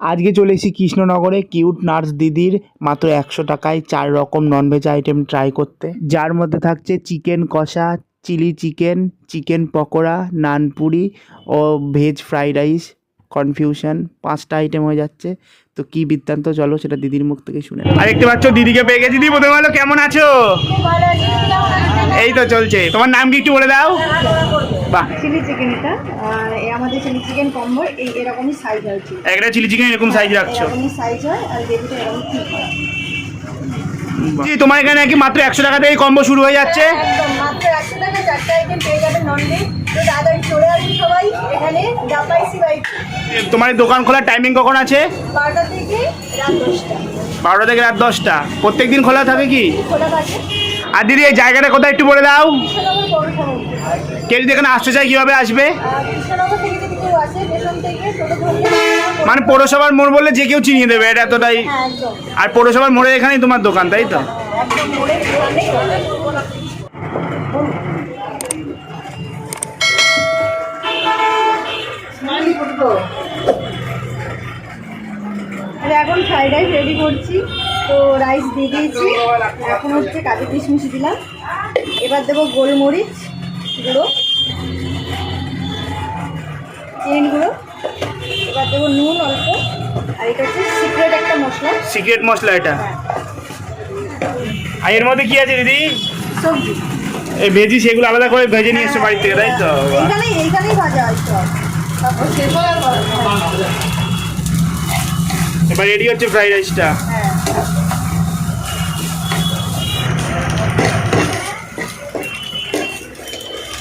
আজকে চলে এসেছি কৃষ্ণনগরে কিউট নার্স দিদির মাত্র একশো টাকায় চার রকম ননভেজ আইটেম ট্রাই করতে। যার মধ্যে থাকছে চিকেন কষা, চিলি চিকেন চিকেন পকোড়া নানপুরি ও ভেজ ফ্রাইড রাইস কনফিউশন পাঁচটা আইটেম হয়ে যাচ্ছে। তো কি বৃত্তান্ত? চলো সেটা দিদির মুখ থেকে শুনে আর দেখতে পাচ্ছ দিদিকে পেয়ে গেছি। দিদি প্রথমে বলো কেমন আছো? এই তো চলছে। তোমার নাম কি একটু বলে দাও? বাহ। চিলি চিকেন এটা। আমাদের চিলি চিকেন কম্বো এই এরকমই সাইজ একটা চিলি চিকেন এরকম সাইজ রাখছো। এরকমই সাইজ হয় আর গ্রেভিটা এরকম ঠিক হয়। জি, তোমার এখানে নাকি মাত্র একশো টাকা থেকে কম্বো শুরু হয়ে যাচ্ছে। মাত্র একশো টাকা চারটে আইটেম পেয়ে যাবেন ননভেজ তো তাড়াতাড়ি চলে আসুন সবাই এখানে ডাপাইসি বাইক তোমার এই দোকান খোলার টাইমিং কখন আছে? বারোটা থেকে রাত দশটা। বারোটা থেকে রাত দশটা। প্রত্যেক দিন খোলা থাকে কি? খোলা থাকে। আর দিদি এই জায়গাটা কোথায় একটু বলে দাও। কৃষ্ণনগর পৌরসভা কেউ যদি এখানে আসতে চায় কীভাবে আসবে? আর কৃষ্ণনগর থেকে যদি কেউ আসে স্টেশন থেকে টোটো ধরলে মানে পৌরসভার মোড় বললে যে কেউ চিনিয়ে দেবে এটা এতটাই হ্যাঁ একদম। আর পৌরসভার মোড়ে এখানেই তোমার দোকান তাই তো? একদম মোড়ে আর এখন ফ্রাইড রাইস রেডি করছি। তো রাইস দিয়ে দিয়েছি। এখন হচ্ছে কাজু কিশমিশ দিলাম। এবার দেবো গোলমরিচ গুঁড়ো। চিনি গুঁড়ো। এবার দেবো নুন অল্প। আর এটা হচ্ছে সিক্রেট একটা মশলা। সিক্রেট মশলা এটা। হ্যাঁ। আর এর মধ্যে কি আছে দিদি? সবজি। এই ভেজি সেগুলো আলাদা করে ভেজে নিয়ে এসছে বাড়ি থেকে তাই তো? এইখানেই এইখানেই ভাজা হয় সব। এবার রেডি হচ্ছে ফ্রাইড রাইসটা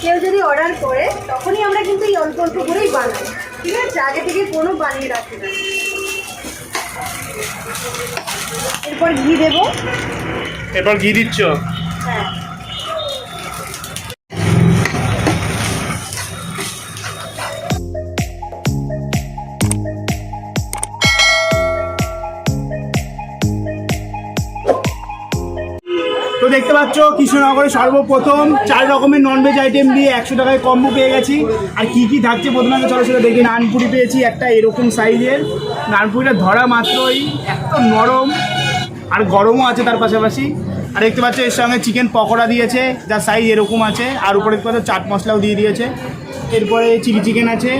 কেউ যদি অর্ডার করে তখনই আমরা কিন্তু এই অল্প অল্প করেই বানাই। ঠিক আছে? আগে থেকে কোনো বানিয়ে রাখি না। এরপর ঘি দেবো। এরপর ঘি দিচ্ছ? হ্যাঁ। দেখতে পাচ্ছ কৃষ্ণনগরে সর্বপ্রথম চার রকমের ননভেজ আইটেম দিয়ে একশো টাকায় কম্বো পেয়ে গেছি। আর কি কি থাকছে প্রথমে চলো সেটা দেখি। নানপুরি পেয়েছি একটা এরকম সাইজের নানপুরিটা ধরা মাত্রই এত নরম আর গরমও আছে তার পাশাপাশি। আর দেখতে পাচ্ছ, এর সঙ্গে চিকেন পকোড়া দিয়েছে যার সাইজ এরকম আছে। আর উপরে দেখতে পাচ্ছ, চাট মশলাও দিয়ে দিয়েছে। এরপরে চিলি চিকেন আছে।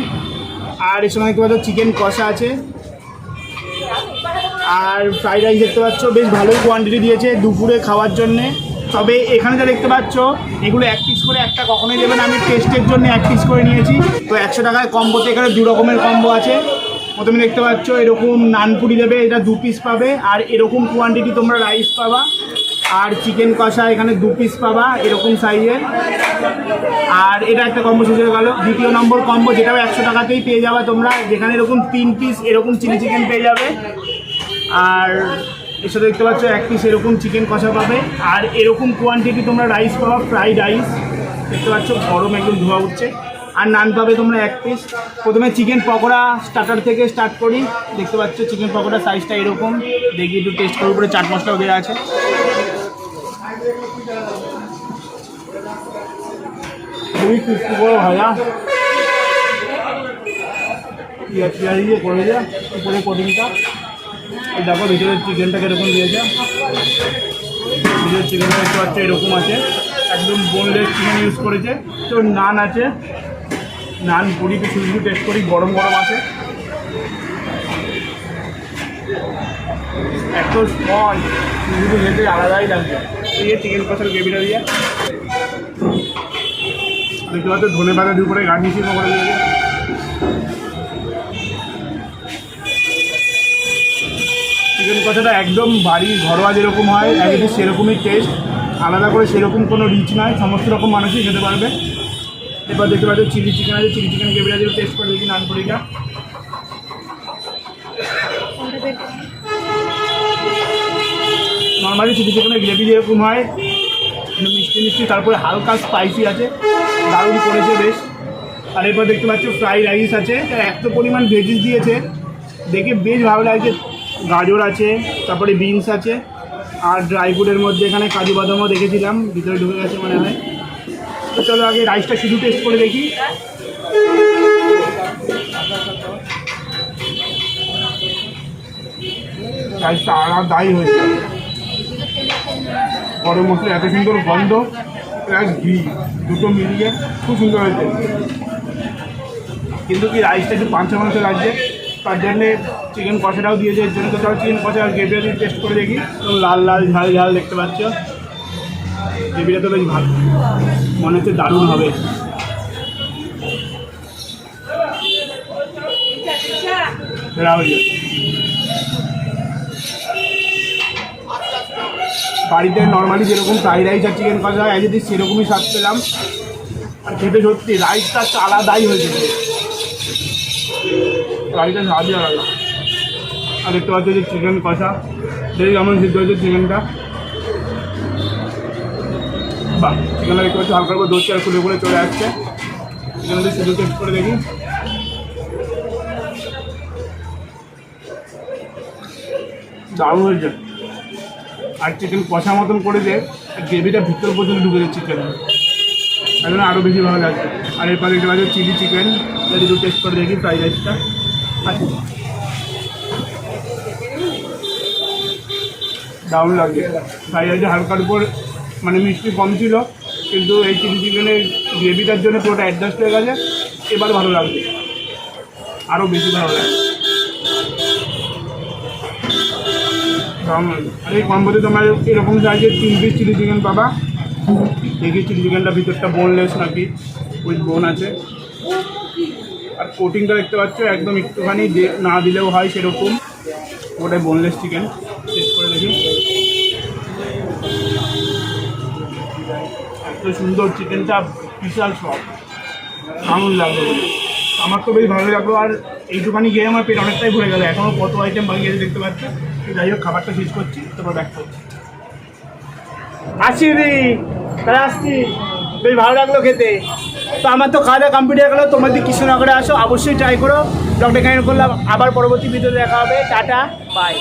আর এর সঙ্গে দেখতে পাচ্ছ চিকেন কষা আছে। আর ফ্রাইড রাইস দেখতে পাচ্ছ, বেশ ভালোই কোয়ান্টিটি দিয়েছে দুপুরে খাওয়ার জন্যে। তবে এখানে যা দেখতে পাচ্ছ, এগুলো এক পিস করে একটা কখনোই দেবেন আমি টেস্টের জন্য এক পিস করে নিয়েছি। তো একশো টাকায় কম্বোতে এখানে দু রকমের কম্বো আছে। প্রথমে দেখতে পাচ্ছ, এরকম নানপুরি দেবে, এটা দু পিস পাবে। আর এরকম কোয়ান্টিটি তোমরা রাইস পাবা। আর চিকেন কষা, এখানে দু পিস পাবা, এরকম সাইজের আর এটা একটা কম্বো শেষ হয়ে গেলো। দ্বিতীয় নম্বর কম্বো যেটাও একশো টাকাতেই পেয়ে যাবে তোমরা। যেখানে এরকম তিন পিস এরকম চিলি চিকেন পেয়ে যাবে। আর এর সাথে দেখতে পাচ্ছ, এক পিস এরকম চিকেন কষা পাবে। আর এরকম কোয়ান্টিটি তোমরা রাইস পাবা ফ্রাইড রাইস দেখতে পাচ্ছ, গরম একদম ধোয়া উঠছে। আর নান পাবে তোমরা এক পিস প্রথমে চিকেন পকোড়া স্টার্টার থেকে স্টার্ট করি। দেখতে পাচ্ছ চিকেন পকোড়া সাইজটা এরকম। দেখি একটু টেস্ট করার উপরে চাট মশলাও দেওয়া আছে। খুবই ক্রিস্পি করে ভাজা। পেঁয়াজ পেঁয়াজ দিয়ে করে দেওয়া উপরে কোটিংটা দেখো, ভিতরে চিকেনটা কীরকম দিয়েছে। ভিতরে চিকেনটা দেখতে পাচ্ছ, এরকম আছে। একদম বোনলেস চিকেন ইউজ করেছে। তো নান আছে। নান পুরিতে শুধু টেস্ট করি, গরম গরম আছে। এত স্পঞ্জ শুধু খেতে আলাদাই লাগছে দিয়ে চিকেন কষার গ্রেভিটা দিয়ে। দেখতে পাচ্ছ ধনে পাতা দিয়ে উপরে গার্নিশিং করে দিয়েছে। চিকেন কষাটা একদম বাড়ি ঘরোয়া যেরকম হয় একদম সেরকমই টেস্ট আলাদা করে সেরকম কোনো রিচ নয় সমস্ত রকম মানুষই খেতে পারবে। এবার দেখতে পাচ্ছ চিলি চিকেন আছে চিলি চিকেন গ্রেভিটা দিয়ে টেস্ট করে দেখি নান নানপুরিটা। নর্মালি চিলি চিকেনের গ্রেভি যেরকম হয় মিষ্টি মিষ্টি তারপরে হালকা স্পাইসি আছে দারুণ করেছে বেশ। আর এরপর দেখতে পাচ্ছ ফ্রাইড রাইস আছে এত পরিমাণ ভেজিস দিয়েছে দেখে বেশ ভালো লাগছে। গাজর আছে, তারপরে বিনস আছে, আর ড্রাই ফ্রুটের মধ্যে এখানে কাজু বাদামও দেখেছিলাম, ভিতরে ঢুকে গেছে মনে হয়। তো চলো আগে রাইসটা শুধু টেস্ট করে দেখি। রাইসটা আলাদাই হয়েছে। গরম মশলা, এত সুন্দর গন্ধ প্লাস ঘি, দুটো মিলিয়ে খুব সুন্দর হয়েছে। কিন্তু কি রাইসটা একটু পাঁচশো মাংস লাগছে? তার জন্যে চিকেন কষাটাও দিয়েছে, এর জন্য তো চলো চিকেন কষা আর গ্রেভিটা দিয়ে টেস্ট করে দেখি। লাল লাল, ঝাল ঝাল দেখতে পাচ্ছ। গ্রেভিটা তো বেশ ভালো। মনে হচ্ছে দারুণ হবে। বাড়িতে নর্মালি যেরকম ফ্রাইড রাইস আর চিকেন কষা হয় যদি সেরকমই স্বাদ পেলাম। আর খেতে সত্যি রাইসটা আলাদাই হয়েছে রাইসটা স্বাদই আলাদা আর দেখতে পাচ্ছ যে চিকেন কষা। দেখি কেমন সিদ্ধ হয়েছে চিকেনটা বাহ চিকেনটা দেখতে পাচ্ছি হালকা করে দোষটা খুলে খুলে চলে আসছে। চিকেনটা শুধু টেস্ট করে দেখি। দারুণ হয়েছে। আর চিকেন কষা মতন করে দে গ্রেভিটা ভিতর পর্যন্ত ঢুকে যাচ্ছে চিকেন তাই জন্য আরও বেশি ভালো লাগছে। আর এরপরে আছে চিলি চিকেন যদি একটু টেস্ট করে দেখি ফ্রাইড রাইসটা দারুণ লাগছে। ফ্রাইড রাইসে হালকার উপর মানে মিষ্টি কম ছিল, কিন্তু এই চিলি চিকেনের গ্রেভিটার জন্য পুরোটা অ্যাডজাস্ট হয়ে গেছে। এবার ভালো লাগবে আরও বেশি ভালো লাগে। আর এই কম্বোতে তোমার এরকম সাইজের তিন পিস চিলি চিকেন পাবা। দেখি চিলি চিকেনটা ভিতরটা বোনলেস নাকি? উইথ বোন আছে। আর কোটিংটা দেখতে পাচ্ছ, একদম একটুখানি না দিলেও হয় সেরকম। ওটাই বোনলেস চিকেন টেস্ট করে দেখি। এত সুন্দর চিকেনটা বিশাল সব দারুণ লাগল। আমার তো বেশ ভালো লাগল। আর এইটুখানি গিয়ে আমার পেট অনেকটাই ভরে গেল। এখনও কত আইটেম বাকি আছে দেখতে পাচ্ছি? যাই হোক, খাবারটা শেষ করছি। তারপর ব্যাক করছি। আসছি রে তাহলে আসছি। বেশ ভালো লাগল খেতে। তো আমার তো খাওয়া দাওয়া কমপ্লিট হয়ে গেলো। দিকে কৃষ্ণনগরে আসো, অবশ্যই ট্রাই করো। ডক্টর কেন করলাম। আবার পরবর্তী ভিডিও দেখা হবে। Tata bye